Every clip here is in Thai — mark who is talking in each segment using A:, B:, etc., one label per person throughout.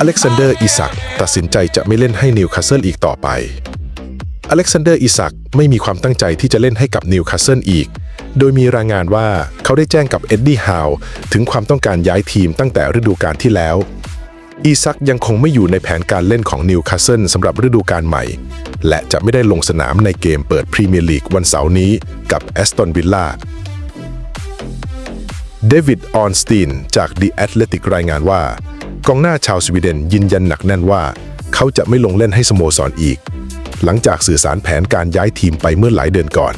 A: อเล็กซานเดอร์อิสักตัดสินใจจะไม่เล่นให้นิวคาสเซิลอีกต่อไป อเล็กซานเดอร์อิสักไม่มีความตั้งใจที่จะเล่นให้กับนิวคาสเซิลอีก โดยมีรายงานว่าเขาได้แจ้งกับเอ็ดดี้ฮาวถึงความต้องการย้ายทีมตั้งแต่ฤดูกาลที่แล้ว อีซักยังคงไม่อยู่ในแผนการเล่นของนิวคาสเซิลสำหรับฤดูกาลใหม่ และจะไม่ได้ลงสนามในเกมเปิดพรีเมียร์ลีกวันเสาร์นี้กับแอสตันวิลล่าเดวิดออนสตีนจาก The Athletic รายงานว่า กองหน้าชาวสวีเดนยืนยันหนักแน่นว่า เขาจะไม่ลงเล่นให้สโมสรออีก หลังจากสื่อสารแผนการย้ายทีมไปเมื่อหลายเดือนก่อน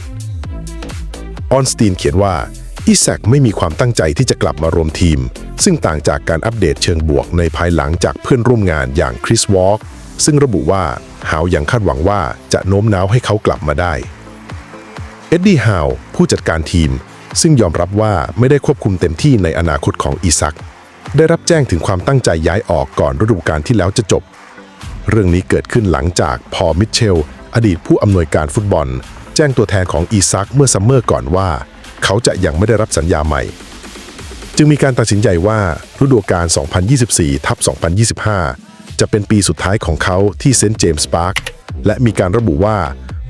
A: ออนสตีนเขียนว่าอิแซกไม่มีความตั้งใจที่จะกลับมารวมทีม ซึ่งต่างจากการอัปเดตเชิงบวกในภายหลังจากเพื่อนร่วมงานอย่างคริสวอล์กซึ่งระบุว่าฮาวยังคาดหวังว่าจะโน้มน้าวให้เขากลับมาได้ เอ็ดดี้ฮาวผู้จัดการทีม ซึ่งยอมรับว่าไม่ได้ควบคุมเต็มที่ในอนาคตของอีซัก ได้รับแจ้งถึงความตั้งใจย้ายออกก่อนฤดูกาลที่แล้วจะจบ เรื่องนี้เกิดขึ้นหลังจากพอมิเชล อดีตผู้อำนวยการฟุตบอล แจ้งตัวแทนของอีซักเมื่อซัมเมอร์ก่อนว่า เขาจะยังไม่ได้รับสัญญาใหม่ จึงมีการตัดสินใจว่าฤดูกาล 2024ทับ2025 จะเป็นปีสุดท้ายของเขาที่เซนต์เจมส์พาร์คและมีการระบุว่า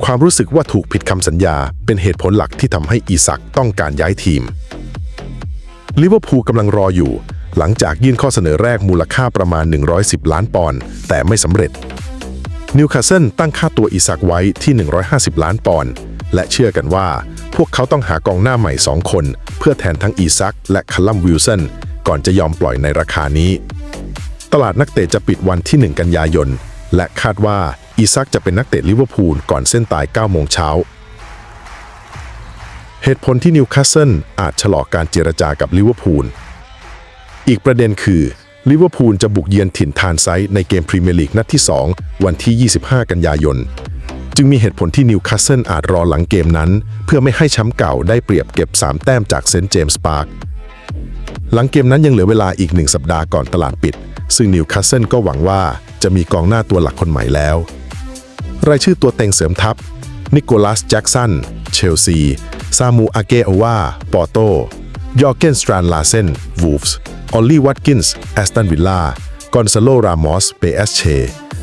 A: ความรู้สึกว่าถูกผิดคำสัญญา เป็นเหตุผลหลักที่ทำให้อีซักต้องการย้ายทีมลิเวอร์พูลกำลังรออยู่ หลังจากยื่นข้อเสนอแรกมูลค่าประมาณ 110 ล้านปอนด์แต่ไม่สำเร็จนิวคาสเซิลตั้งค่าตัวอีซักไว้ที่ 150 ล้านปอนด์และเชื่อกันว่า พวกเขาต้องหากองหน้าใหม่ 2 คน เพื่อแทนทั้งอีซักและคัลลัมวิลสันก่อนจะยอมปล่อยในราคานี้ ตลาดนักเตะจะปิดวันที่ 1 กันยายน และคาดว่าอีซักจะเป็นนักเตะลิเวอร์พูลก่อนเส้นตาย 9 โมงเช้า เหตุผลที่นิวคาสเซิลอาจชะลอการเจรจากับลิเวอร์พูล อีกประเด็นคือลิเวอร์พูลจะบุกเยือนถิ่นทานไซต์ในเกมพรีเมียร์ลีกนัดที่ 2 วันที่ 25 กันยายน จึงมีเหตุผลที่นิวคาสเซิลอาจรอหลังเกมนั้น เพื่อไม่ให้แชมป์เก่าได้เปรียบเก็บ 3 แต้มจากเซนต์เจมส์พาร์คหลังเกมนั้นยังเหลือเวลาอีกหนึ่งสัปดาห์ก่อนตลาดปิด ซึ่งนิวคาสเซิลก็หวังว่าจะมีกองหน้าตัวหลักคนใหม่แล้ว รายชื่อตัวเต็งเสริมทัพ นิโคลัสแจ็กสัน เชลซี ซามูอาเกอวา ปอโต ยอร์เกนสตรานลาเซน วูฟส์ ออลลี่วัตกินส์แอสตันวิลล่ากอนซาโลรามอสเปเอสเช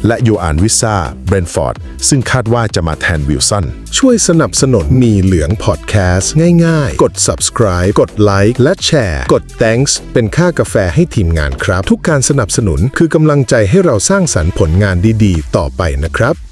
A: และโยอานวิซ่าเบรนฟอร์ด ซึ่งคาดว่าจะมาแทนวิลสัน ช่วยสนับสนุนมีเหลืองพอดแคสต์ง่ายๆ กด subscribe กดไลค์และแชร์ กด thanks เป็นค่ากาแฟให้ทีมงานครับ ทุกการสนับสนุนคือกำลังใจให้เราสร้างสรรค์ผลงานดีๆ ต่อไปนะครับ